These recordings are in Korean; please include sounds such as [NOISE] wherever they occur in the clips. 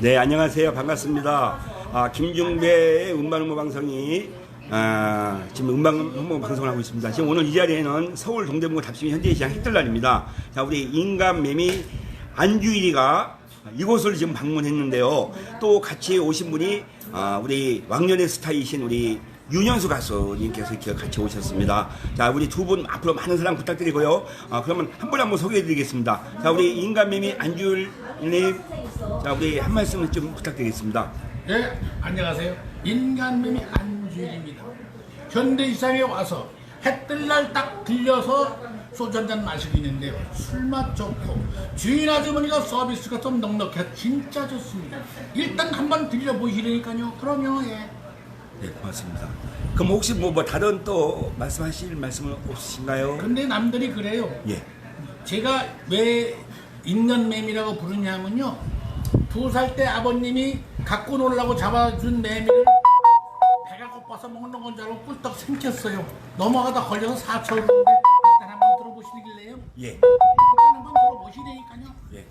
네, 안녕하세요. 반갑습니다. 아, 김중배의 음반 홍보 방송이 아, 지금 음반 홍보 방송을 하고 있습니다. 지금 오늘 이 자리에는 서울 동대문구 답심이 현대시장 히틀날입니다. 자, 우리 인간 매미 안주일이가 이곳을 지금 방문했는데요. 또 같이 오신 분이 아, 우리 왕년의 스타이신 우리 윤현수 가수님께서 이렇게 같이 오셨습니다. 자, 우리 두 분 앞으로 많은 사랑 부탁드리고요. 아, 그러면 한 분 한 분 소개해 드리겠습니다. 자, 우리 인간매미 안주일님, 자, 우리 한 말씀 좀 부탁드리겠습니다. 네, 안녕하세요. 인간매미 안주일입니다. 현대시장에 와서 해뜰 날 딱 들려서 소주 한 잔 마시고 있는데요. 술맛 좋고 주인 아주머니가 서비스가 좀 넉넉해 진짜 좋습니다. 일단 한번 들려보시라니까요. 그럼요, 예. 네, 고맙습니다. 그럼 혹시 뭐, 뭐 다른 또 말씀하실 말씀은 없으신가요? 근데 남들이 그래요. 예. 제가 왜 인간매미라고 부르냐면요. 두 살 때 아버님이 갖고 놀라고 잡아준 매미를 배가 고파서 먹는 건 줄 알고 꿀떡 생겼어요. 넘어가다 걸려서 사초로인데 일단 한번 들어보시길래요. 예. 일단 한번 들어보시라니까요. 예.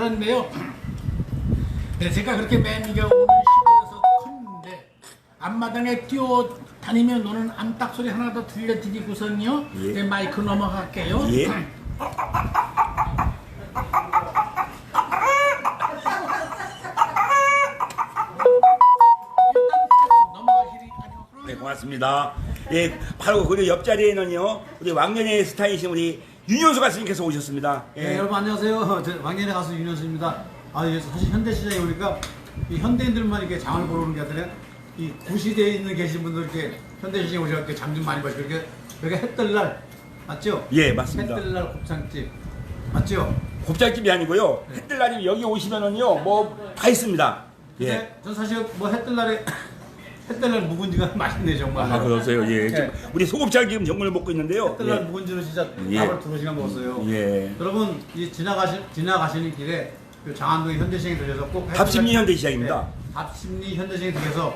그런데요. 네, 제가 그렇게 매미가 오는 시골에서 컸는데 앞마당에 뛰어다니며 노는 암탉 소리 하나 더 들려드리고선요. 예. 네, 마이크 넘어갈게요. 예. 네, 고맙습니다. 예, 바로 그 옆자리에는요, 우리 왕년의 스타이신 우리 윤현수 가수님께서 오셨습니다. 예. 네, 여러분 안녕하세요. [LAUGHS] 저 왕년의 가수 윤현수입니다. 아, 사실 현대 시장에 오니까 이 현대인들만 이렇게 장을 보러 오는 게 아니라 이 구시대에 있는 계신 분들 이렇게 현대 시장에 오셔서 이렇게 장좀 많이 봐시고 이렇게 여기 해뜰날 맞죠? 예, 맞습니다. 해뜰날 곱창집 맞죠? 곱창집이 아니고요. 햇들날이 여기 오시면은요, 뭐 다 있습니다. 예. 네, 전 사실 뭐 해뜰날에 해뜰날 묵은지가 [LAUGHS] 맛있네 정말. 아, 그러세요. 예. 지금 예. 우리 소곱창 지금 정말 먹고 있는데요. 해뜰날 예. 묵은지는 진짜 예. 밥을 두 시간 먹었어요. 예. 여러분 이 지나가시 지나가시는 길에 그 장안동의 현대시장에 들려서 꼭 답심리 현대시장입니다. 네, 답심리 현대시장에 들려서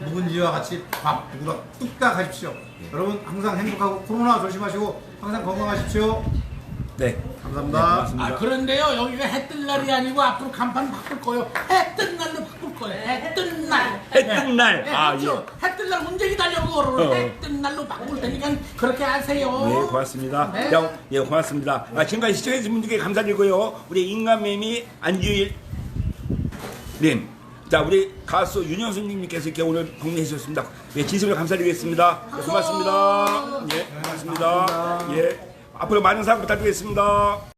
묵은지와 같이 밥 누구라 뚝딱 하십시오. 여러분 항상 행복하고 코로나 조심하시고 항상 건강하십시오. 네. 감사합니다. 네. 아 그런데요 여기가 해 뜰 날이 아니고 앞으로 간판 바꿀 거예요. 해뜰 날로 바꿀 거예요. 해뜰 날. 해뜰 날. 네, 아, 그렇죠. 해뜰 날 문제 기다려고 그러는 어. 해뜰 날로 바꿀 테니까 그렇게 하세요. 네, 고맙습니다. 네. 자, 예, 고맙습니다. 아, 지금까지 시청해주신 분들께 감사드리고요. 우리 인간매미 안주일 님. 자, 우리 가수 윤현수 님께서 이렇게 오늘 공개해 주셨습니다. 예, 진심으로 감사드리겠습니다. 예, 고맙습니다. 예, 고맙습니다. 예, 앞으로 많은 사랑 부탁드리겠습니다.